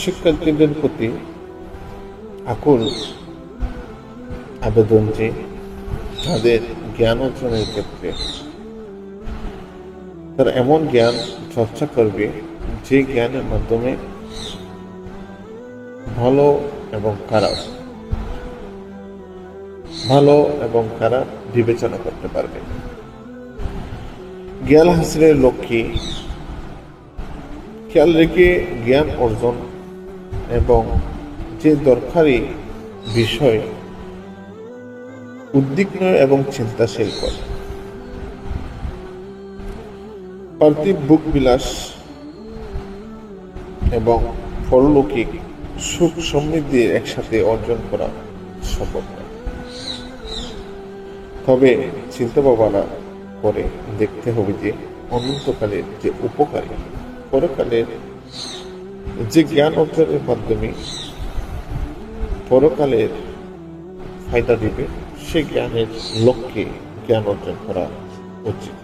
শিক্ষার্থীদের প্রতি আকুল আবেদন যে তাদের জ্ঞান অর্জনের ক্ষেত্রে। তারা এমন জ্ঞান চর্চা করবে যে জ্ঞানের মাধ্যমে ভালো এবং খারাপ, ভালো এবং খারাপ বিবেচনা করতে পারবে। জ্ঞান হাসিলের লক্ষ্যে খেয়াল রেখে জ্ঞান অর্জন এবং যে দরকারি বিষয় উদ্বিগ্ন এবং চিন্তাশীল করে। পার্থিব বুক বিলাস এবং পরলৌকিক সুখ সমৃদ্ধি একসাথে অর্জন করা সম্ভব তবে চিন্তা ভাবনা করে দেখতে হবে যে অনন্তকালের যে উপকারী, পরকালের যে জ্ঞান অর্জনের মাধ্যমে পরকালের ফায়দা দিবে সে জ্ঞানের লক্ষ্যে জ্ঞান অর্জন করা উচিত।